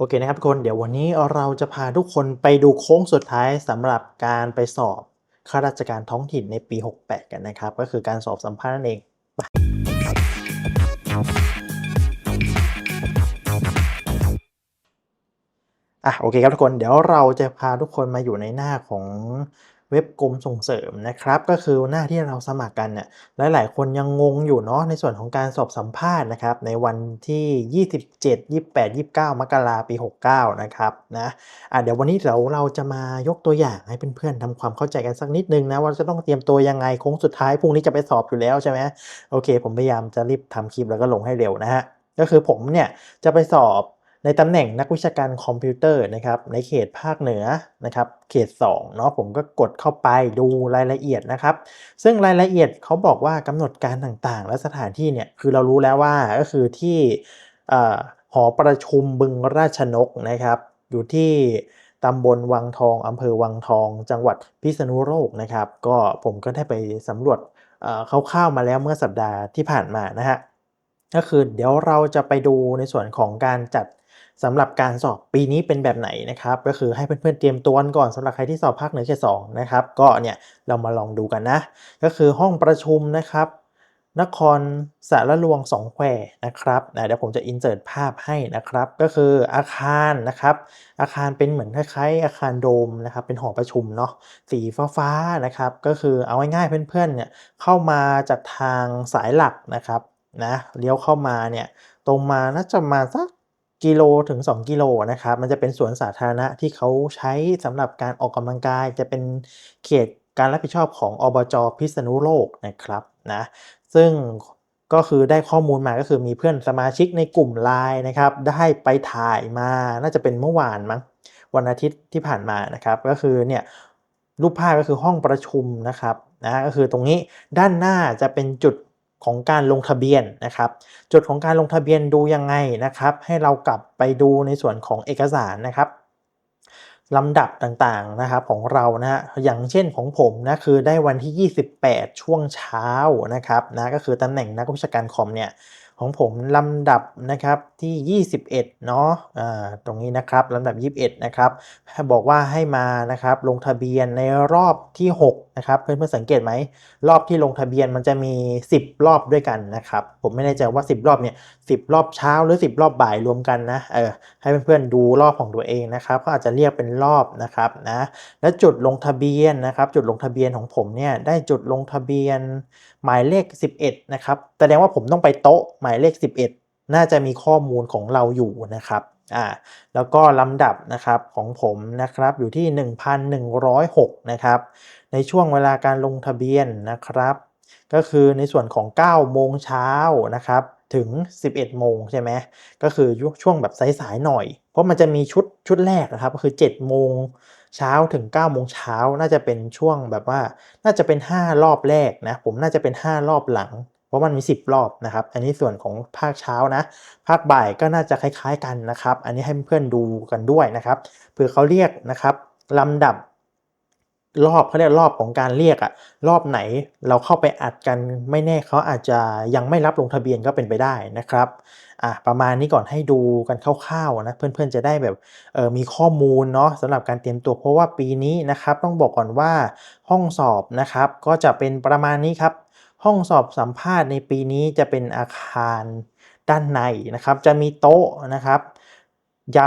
โอเคนะครับทุกคนเดี๋ยววันนี้เราจะพาทุกคนไปดูโค้งสุดท้ายสำหรับการไปสอบข้าราชการท้องถิ่นในปี 68 กันนะครับ ก็คือการสอบสัมภาษณ์นั่นเองไปอะโอเคครับทุกคนเดี๋ยวเราจะพาทุกคนมาอยู่ในหน้าของ เว็บกรมส่งเสริมนะครับ ก็คือหน้าที่เราสมัครกันเนี่ยหลาย ๆ คนยังงงอยู่เนาะในส่วนของการสอบสัมภาษณ์นะครับ ในวันที่ 27 28 29 มกราปี 69 นะครับนะะเดี๋ยววันนี้เราเราจะมายกตัวอย่างให้เพื่อน ๆทำความเข้าใจกันสักนิดนึงนะว่าจะต้องเตรียมตัวยังไงโค้งสุดท้ายพรุ่งนี้จะไปสอบอยู่แล้วใช่ไหมโอเค ผมพยายามจะรีบทำคลิปแล้วก็ลงให้เร็วนะฮะก็คือผมเนี่ยจะไปสอบ ในตำแหน่งนักวิชาการคอมพิวเตอร์นะครับในเขตภาคเหนือนะครับเขต2เนาะผมก็กดเข้าไปดูรายละเอียดนะครับ ซึ่งรายละเอียดเขาบอกว่ากำหนดการต่างๆ และสถานที่เนี่ยคือเรารู้แล้วว่าก็คือที่หอประชุมบึงราชนกนะครับ อยู่ที่ตำบลวังทองอำเภอวังทอง จังหวัดพิษณุโลกนะครับ ก็ผมก็ได้ไปสำรวจเอ่อคร่าวๆมาแล้วเมื่อสัปดาห์ที่ผ่านมานะฮะก็คือเดี๋ยวเราจะไปดูในส่วนของการจัด สำหรับการสอบปีนี้เป็นแบบไหนนะครับ ก็คือให้เพื่อนๆเตรียมตัวก่อนสำหรับใครที่สอบภาคเหนือเขตสองนะครับ ก็เนี่ยเรามาลองดูกันนะ ก็คือห้องประชุมนะครับ นครสารลวงสองแควนะครับนะเดี๋ยวผมจะอินเสิร์ตภาพให้นะครับ ก็คืออาคารนะครับ อาคารเป็นเหมือนคล้ายๆ อาคารโดมนะครับ เป็นหอประชุมเนาะสีฟ้าๆนะครับ ก็คือเอาง่ายๆเพื่อนๆเนี่ยเข้ามาจากทางสายหลักนะครับนะเลี้ยวเข้ามาเนี่ยตรงมาน่าจะมาสัก กิโลถึง 2 กิโลนะครับ มันจะเป็นสวนสาธารณะที่เขาใช้สำหรับการออกกำลังกาย จะเป็นเขตการรับผิดชอบของอบจพิษณุโลกนะครับนะซึ่งก็คือได้ข้อมูลมาก็คือมีเพื่อนสมาชิกในกลุ่มไลน์นะครับ ได้ไปถ่ายมาน่าจะเป็นเมื่อวานมั้งวันอาทิตย์ที่ผ่านมานะครับ ก็คือเนี่ยรูปภาพก็คือห้องประชุมนะครับนะก็คือตรงนี้ด้านหน้าจะเป็นจุด ของการลงทะเบียนนะครับ จุดของการลงทะเบียนดูยังไงนะครับ ให้เรากลับไปดูในส่วนของเอกสารนะครับลำดับต่างๆนะครับของเรานะฮะอย่างเช่นของผมนะคือได้วันที่ 28 ช่วงเช้านะครับนะก็คือตำแหน่งนักวิชาการคอมเนี่ย ของผมลำดับนะครับที่ 21 เนาะอ่าตรงนี้นะครับลำดับ 21 นะครับบอกว่าให้มานะครับลงทะเบียนในรอบที่ 6 นะครับ เพื่อนๆสังเกตไหม รอบที่ลงทะเบียนมันจะมี 10 รอบด้วยกันนะครับ ผมไม่แน่ใจว่า 10 รอบเนี่ย10 รอบเช้าหรือ 10 รอบบ่ายรวมกันนะเออให้เพื่อนๆดูรอบของตัวเองนะครับก็อาจจะเรียกเป็นรอบนะครับนะและจุดลงทะเบียนนะครับ จุดลงทะเบียนของผมเนี่ยได้จุดลงทะเบียนหมายเลข 11 นะครับ แสดงว่าผมต้องไปโต๊ะหมายเลข 11 น่าจะมีข้อมูลของเราอยู่นะครับอ่าแล้วก็ลำดับนะครับของผมนะครับอยู่ที่ 1,106 นะครับ ในช่วงเวลาการลงทะเบียนนะครับ ก็คือในส่วนของ 9 โมงเช้านะครับถึง 11 โมงใช่ไหมก็คือช่วงแบบสายๆหน่อย เพราะมันจะมีชุดชุดแรกนะครับก็คือ 7 โมง เช้าถึง9โมงเช้าน่าจะเป็นช่วงแบบว่า น่าจะเป็น 5 รอบแรกนะ ผมน่าจะเป็น 5 รอบหลัง เพราะมันมี 10 รอบนะครับ อันนี้ส่วนของภาคเช้านะ ภาคบ่ายก็น่าจะคล้ายๆกันนะครับ อันนี้ให้เพื่อนดูกันด้วยนะครับเผื่อเขาเรียกนะครับลำดับ รอบเขาเรียกรอบของการเรียกอะรอบไหนเราเข้าไปอัดกันไม่แน่เขาอาจจะยังไม่รับลงทะเบียนก็เป็นไปได้นะครับอะประมาณนี้ก่อนให้ดูกันคร่าวๆนะเพื่อนๆจะได้แบบเออมีข้อมูลเนาะสำหรับการเตรียมตัวเพราะว่าปีนี้นะครับต้องบอกก่อนว่าห้องสอบนะครับก็จะเป็นประมาณนี้ครับ ห้องสอบสัมภาษณ์ในปีนี้จะเป็นอาคารด้านในนะครับ จะมีโต๊ะนะครับ ย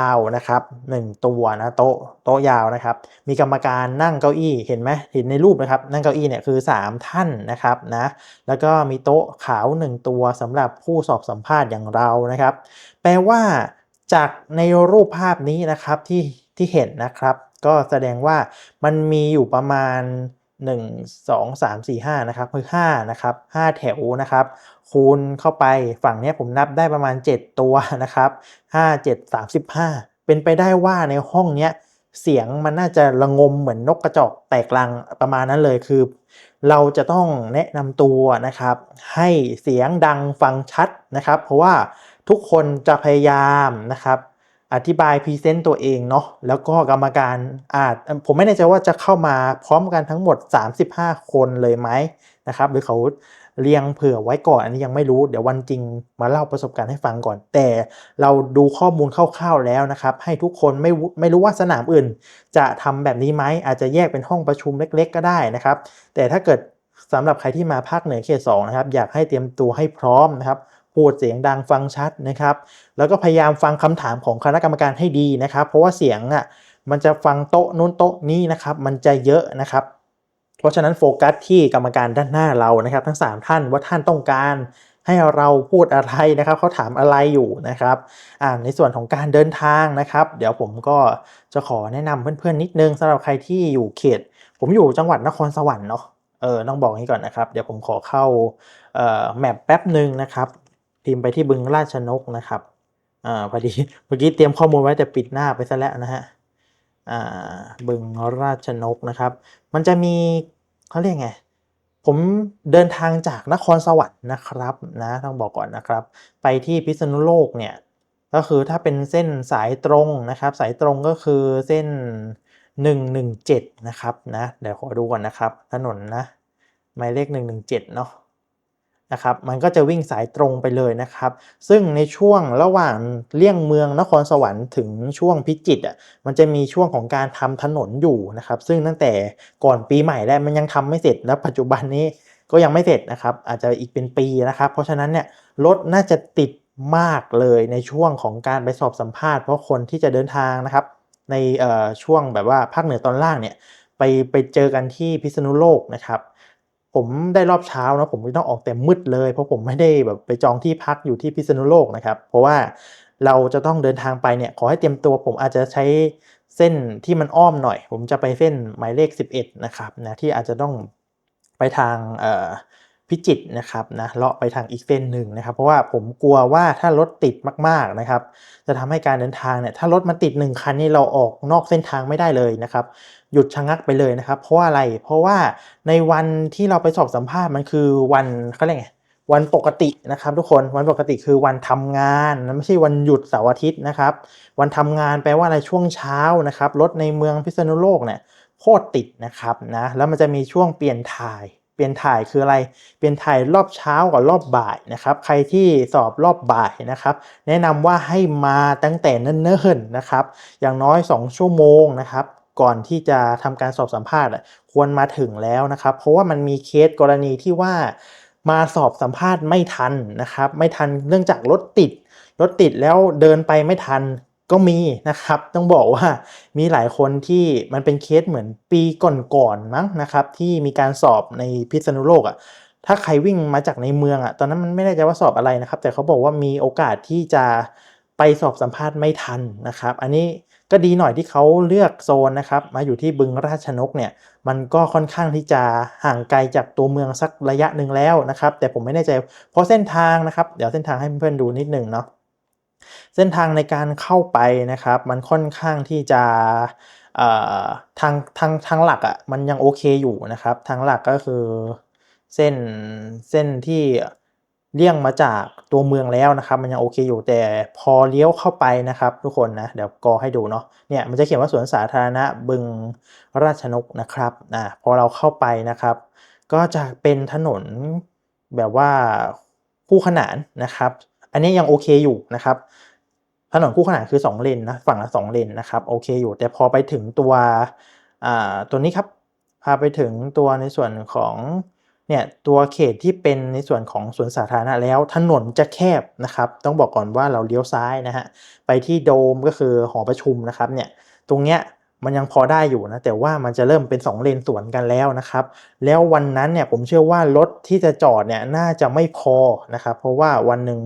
าวๆนะครับ1ตัวนะโต๊ะโต๊ะยาวนะครับ มีกรรมการนั่งเก้าอี้เห็นไหมเห็นในรูปนะครับนั่งเก้าอี้เนี่ยคือ 3 ท่านนะครับนะแล้วก็มีโต๊ะขาว 1 ตัวสำหรับผู้สอบสัมภาษณ์อย่างเรานะครับ แปลว่าจากในรูปภาพนี้นะครับที่ที่เห็นนะครับ ก็แสดงว่ามันมีอยู่ประมาณ 1 2 3 4 5นะครับคือ5นะครับ5แถวนะครับ คูณเข้าไปฝั่งนี้ผมนับได้ประมาณ 7 ตัวนะครับ5 7 35 เป็นไปได้ว่าในห้องเนี้ยเสียงมันน่าจะระงมเหมือนนกกระจอกแตกรังประมาณนั้นเลยคือ เราจะต้องแนะนำตัวนะครับ ให้เสียงดังฟังชัดนะครับ เพราะว่าทุกคนจะพยายามนะครับ อธิบายพรีเซนต์ตัวเองเนาะแล้วก็กรรมการอาจผมไม่แน่ใจว่าจะเข้ามาพร้อมกันทั้งหมด 35 คนเลยไหมนะครับหรือเขาเรียงเผื่อไว้ก่อนอันนี้ยังไม่รู้เดี๋ยววันจริงมาเล่าประสบการณ์ให้ฟังก่อน แต่เราดูข้อมูลคร่าวๆแล้วนะครับ ให้ทุกคนไม่ไม่รู้ว่าสนามอื่น จะทำแบบนี้ไหมอาจจะแยกเป็นห้องประชุมเล็ก ๆ ก็ได้นะครับ แต่ถ้าเกิดสำหรับใครที่มาภาคเหนือเขต2นะครับ อยากให้เตรียมตัวให้พร้อมนะครับ พูดเสียงดังฟังชัดนะครับ แล้วก็พยายามฟังคำถามของคณะกรรมการให้ดีนะครับ เพราะว่าเสียงอะมันจะฟังโต๊ะนู้นโต๊ะนี้นะครับ มันจะเยอะนะครับ เพราะฉะนั้นโฟกัสที่กรรมการด้านหน้าเรานะครับ ทั้ง 3 ท่านว่าท่านต้องการให้เราพูดอะไรนะครับเขาถามอะไรอยู่นะครับอ่าในส่วนของการเดินทางนะครับ เดี๋ยวผมก็จะขอแนะนำเพื่อนๆนิดนึงสำหรับใครที่อยู่เขต ผมอยู่จังหวัดนครสวรรค์เนาะเออต้องบอกนี้ก่อนนะครับ เดี๋ยวผมขอเข้าเอ่อแมปแป๊บหนึ่งนะครับ พิมพ์ไปที่บึงราชนกนะครับอ่าพอดีเมื่อกี้เตรียมข้อมูลไว้แต่ปิดหน้าไปซะแล้วนะฮะอ่าบึงราชนกนะครับ มันจะมีเขาเรียกไงผมเดินทางจากนครสวรรค์นะครับนะต้องบอกก่อนนะครับ ไปที่พิษณุโลกเนี่ยก็คือถ้าเป็นเส้นสายตรงนะครับ สายตรงก็คือเส้น 117 นะครับนะเดี๋ยวขอดูก่อนนะครับ ถนนนะหมายเลข 117 เนาะ นะครับมันก็จะวิ่งสายตรงไปเลยนะครับ ซึ่งในช่วงระหว่างเลี่ยงเมืองนครสวรรค์ถึงช่วงพิจิตรอะมันจะมีช่วงของการทำถนนอยู่นะครับ ซึ่งตั้งแต่ก่อนปีใหม่แล้วมันยังทำไม่เสร็จแล้วปัจจุบันนี้ก็ยังไม่เสร็จนะครับ อาจจะอีกเป็นปีนะครับ เพราะฉะนั้นเนี่ยรถน่าจะติดมากเลยในช่วงของการไปสอบสัมภาษณ์เพราะคนที่จะเดินทางนะครับ ในช่วงแบบว่าภาคเหนือตอนล่างเนี่ยไปไปเจอกันที่พิษณุโลกนะครับ ผมได้รอบเช้านะผมไม่ต้องออกแต่มืดเลย เพราะผมไม่ได้แบบไปจองที่พักอยู่ที่พิษณุโลกนะครับ เพราะว่าเราจะต้องเดินทางไปเนี่ยขอให้เตรียมตัวผมอาจจะใช้เส้นที่มันอ้อมหน่อย ผมจะไปเส้นหมายเลข 11 นะครับนะที่อาจจะต้องไปทาง พิจิตนะครับนะเลาะไปทางอีกเส้นหนึ่งนะครับ เพราะว่าผมกลัวว่าถ้ารถติดมากๆนะครับ จะทำให้การเดินทางเนี่ยถ้ารถมันติด1คันนี่เราออกนอกเส้นทางไม่ได้เลยนะครับ หยุดชะงักไปเลยนะครับ เพราะว่าอะไรเพราะว่าในวันที่เราไปสอบสัมภาษณ์มันคือวันเขาเรียกไงวันปกตินะครับทุกคนวันปกติคือวันทำงานไม่ใช่วันหยุดเสาร์อาทิตย์นะครับ วันทำงานแปลว่าอะไรช่วงเช้านะครับรถในเมืองพิษณุโลกเนี่ยโคตรติดนะครับนะแล้วมันจะมีช่วงเปลี่ยนถ่าย ปลี่ยนถ่ายคืออะไร เปลี่ยนถ่ายรอบเช้ากับรอบบ่ายนะครับ ใครที่สอบรอบบ่ายนะครับ แนะนำว่าให้มาตั้งแต่เนิ่นๆนะครับ อย่างน้อย 2 ชั่วโมงนะครับ ก่อนที่จะทำการสอบสัมภาษณ์ควรมาถึงแล้วนะครับ เพราะว่ามันมีเคสกรณีที่ว่ามาสอบสัมภาษณ์ไม่ทันนะครับ ไม่ทันเนื่องจากรถติด รถติดแล้วเดินไปไม่ทัน ก็มีนะครับ ต้องบอกว่ามีหลายคนที่มันเป็นเคสเหมือนปีก่อนๆมั้งนะครับ ที่มีการสอบในพิษณุโลกอะ่ะถ้าใครวิ่งมาจากในเมืองอะ่ะตอนนั้นมันไม่ได้ใจว่าสอบอะไรนะครับ แต่เขาบอกว่ามีโอกาสที่จะไปสอบสัมภาษณ์ไม่ทันนะครับ อันนี้ก็ดีหน่อยที่เขาเลือกโซนนะครับ มาอยู่ที่บึงราชนกเนี่ย มันก็ค่อนข้างที่จะห่างไกลจากตัวเมืองสักระยะหนึ่งแล้วนะครับ แต่ผมไม่แน่ใจเพราะเส้นทางนะครับ เดี๋ยวเส้นทางให้เพื่อนๆดูนิดหนึ่งเนาะ เส้นทางในการเข้าไปนะครับ มันค่อนข้างที่จะทางทางทางหลักอะ่ะมันยังโอเคอยู่นะครับ ทางหลักก็คือเส้นเส้นที่เลี่ยงมาจากตัวเมืองแล้วนะครับ มันยังโอเคอยู่แต่พอเลี้ยวเข้าไปนะครับทุกคนนะเดี๋ยวกอให้ดูเนาะเนี่ยมันจะเขียนว่าสวนสาธารณะบึงราชนกนะครับอ่าพอเราเข้าไปนะครับ ก็จะเป็นถนนแบบว่าคู่ขนานนะครับ อันนี้ยังโอเคอยู่นะครับถนนคู่ขนานคือ 2 เลนนะฝั่งละ 2 เลนนะครับโอเคอยู่ แต่พอไปถึงตัวอ่าตัวนี้ครับพาไปถึงตัวในส่วนของเนี่ยตัวเขตที่เป็นในส่วนของสวนสาธารณะแล้วถนนจะแคบนะครับ ต้องบอกก่อนว่าเราเลี้ยวซ้ายนะฮะไปที่โดมก็คือหอประชุมนะครับเนี่ยตรงเนี้ย มันยังพอได้อยู่นะแต่ว่ามันจะเริ่มเป็น 2 เลนสวนกันแล้วนะครับ แล้ววันนั้นเนี่ยผมเชื่อว่ารถที่จะจอดเนี่ยน่าจะไม่พอนะครับ เพราะว่าวันหนึ่ง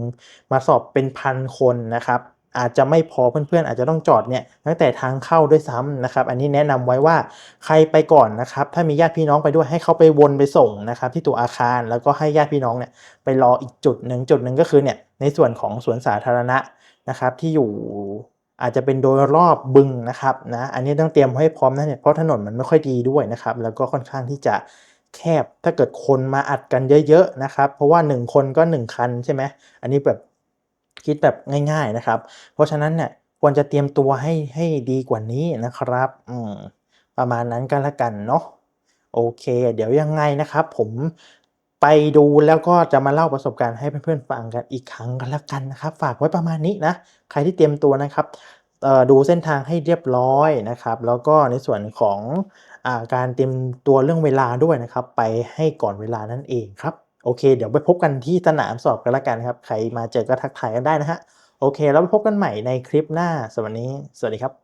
มาสอบเป็นพันคนนะครับ อาจจะไม่พอเพื่อนๆ อาจจะต้องจอดเนี่ยตั้งแต่ทางเข้าด้วยซ้ำนะครับ อันนี้แนะนำไว้ว่าใครไปก่อนนะครับ ถ้ามีญาติพี่น้องไปด้วยให้เขาไปวนไปส่งนะครับ ที่ตัวอาคารแล้วก็ให้ญาติพี่น้องเนี่ยไปรออีกจุดหนึ่งจุดหนึ่งก็คือเนี่ยในส่วนของสวนสาธารณะนะครับที่อยู่ อาจจะเป็นโดยรอบบึงนะครับนะอันนี้ต้องเตรียมให้พร้อมนะเนี่ยเพราะถนนมันไม่ค่อยดีด้วยนะครับแล้วก็ค่อนข้างที่จะแคบถ้าเกิดคนมาอัดกันเยอะๆนะครับ เพราะว่า 1 คนก็ 1 คันใช่ไหมอันนี้แบบคิดแบบง่ายๆนะครับ เพราะฉะนั้นเนี่ยควรจะเตรียมตัวให้ให้ดีกว่านี้นะครับอืมประมาณนั้นก็แล้วกันเนาะโอเค เดี๋ยวยังไงนะครับ ผม ไปดูแล้วก็จะมาเล่าประสบการณ์ให้เพื่อนๆฟังกันอีกครั้งก็แล้วกันนะครับ ฝากไว้ประมาณนี้นะ ใครที่เตรียมตัวนะครับดูเส้นทางให้เรียบร้อยนะครับ แล้วก็ในส่วนของอาการเตรียมตัวเรื่องเวลาด้วยนะครับ ไปให้ก่อนเวลานั่นเองครับโอเค เดี๋ยวไปพบกันที่สนามสอบกันล้วกันครับ ใครมาเจอก็ทักทายกันได้นะฮะ โอเค แล้วไปพบกันใหม่ในคลิปหน้าสวันนี้สวัสดีครับ